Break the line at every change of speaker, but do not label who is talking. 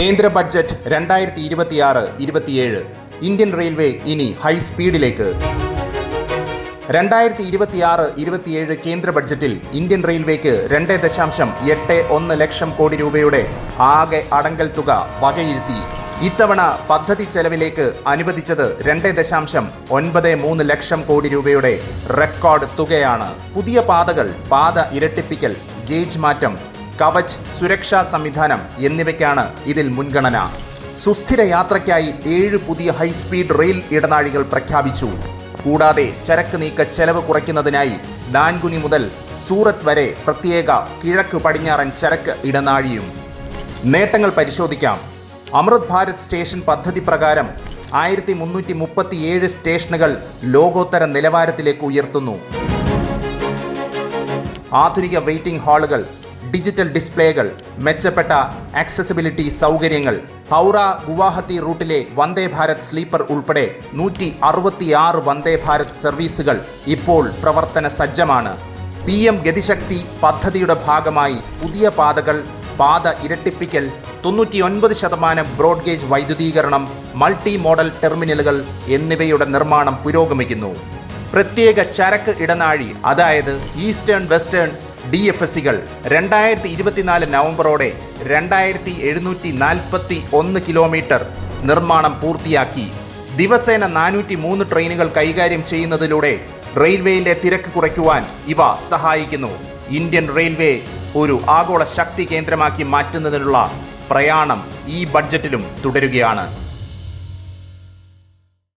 കേന്ദ്ര ബഡ്ജറ്റ് രണ്ടായിരത്തി ഇരുപത്തിയാറ് ഇരുപത്തിയേഴ്. ഇന്ത്യൻ റെയിൽവേ ഇനി ഹൈസ്പീഡിലേക്ക് രണ്ടായിരത്തി ഇരുപത്തിയാറ് ഇരുപത്തിയേഴ് കേന്ദ്ര ബഡ്ജറ്റിൽ ഇന്ത്യൻ റെയിൽവേക്ക് രണ്ട് ദശാംശം എട്ട് ഒന്ന് ലക്ഷം കോടി രൂപയുടെ ആകെ അടങ്കൽ തുക വകയിരുത്തി. ഇത്തവണ പദ്ധതി ചെലവിലേക്ക് അനുവദിച്ചത് രണ്ട് ദശാംശം ഒൻപത് മൂന്ന് ലക്ഷം കോടി രൂപയുടെ റെക്കോർഡ് തുകയാണ്. പുതിയ പാതകൾ പാത ഇരട്ടിപ്പിക്കൽ ഗേജ് മാറ്റം കവച് സുരക്ഷാ സംവിധാനം എന്നിവയ്ക്കാണ് ഇതിൽ മുൻഗണന. സുസ്ഥിര യാത്രയ്ക്കായി ഏഴ് പുതിയ ഹൈസ്പീഡ് റെയിൽ ഇടനാഴികൾ പ്രഖ്യാപിച്ചു. കൂടാതെ ചരക്ക് നീക്ക ചെലവ് കുറയ്ക്കുന്നതിനായി ഡാൻകുനി മുതൽ സൂറത്ത് വരെ പ്രത്യേക കിഴക്ക് പടിഞ്ഞാറൻ ചരക്ക് ഇടനാഴിയും. നേട്ടങ്ങൾ പരിശോധിക്കാം. അമൃത് ഭാരത് സ്റ്റേഷൻ പദ്ധതി പ്രകാരം ആയിരത്തി മുന്നൂറ്റി മുപ്പത്തിയേഴ് സ്റ്റേഷനുകൾ ലോകോത്തര നിലവാരത്തിലേക്ക് ഉയർത്തുന്നു. ആധുനിക വെയിറ്റിംഗ് ഹാളുകൾ ഡിജിറ്റൽ ഡിസ്പ്ലേകൾ മെച്ചപ്പെട്ട ആക്സസിബിലിറ്റി സൗകര്യങ്ങൾ. ഹൗറ ഗുവാഹത്തി റൂട്ടിലെ വന്ദേ ഭാരത് സ്ലീപ്പർ ഉൾപ്പെടെ നൂറ്റി അറുപത്തിയാറ് വന്ദേ ഭാരത് സർവീസുകൾ ഇപ്പോൾ പ്രവർത്തന സജ്ജമാണ്. പി എം ഗതിശക്തി പദ്ധതിയുടെ ഭാഗമായി പുതിയ പാതകൾ പാത ഇരട്ടിപ്പിക്കൽ തൊണ്ണൂറ്റിയൊൻപത് ശതമാനം ബ്രോഡ്ഗേജ് വൈദ്യുതീകരണം മൾട്ടി മോഡൽ ടെർമിനലുകൾ എന്നിവയുടെ നിർമ്മാണം പുരോഗമിക്കുന്നു. പ്രത്യേക ചരക്ക് ഇടനാഴി അതായത് eastern western D F S സികൾ രണ്ടായിരത്തി ഇരുപത്തിനാല് നവംബറോടെ രണ്ടായിരത്തി എഴുന്നൂറ്റി നാൽപ്പത്തി ഒന്ന് കിലോമീറ്റർ നിർമ്മാണം പൂർത്തിയാക്കി. ദിവസേന നാനൂറ്റി മൂന്ന് ട്രെയിനുകൾ കൈകാര്യം ചെയ്യുന്നതിലൂടെ റെയിൽവേയിലെ തിരക്ക് കുറയ്ക്കുവാൻ ഇവ സഹായിക്കുന്നു. ഇന്ത്യൻ റെയിൽവേ ഒരു ആഗോള ശക്തി കേന്ദ്രമാക്കി മാറ്റുന്നതിനുള്ള പ്രയാണം ഈ ബഡ്ജറ്റിലും തുടരുകയാണ്.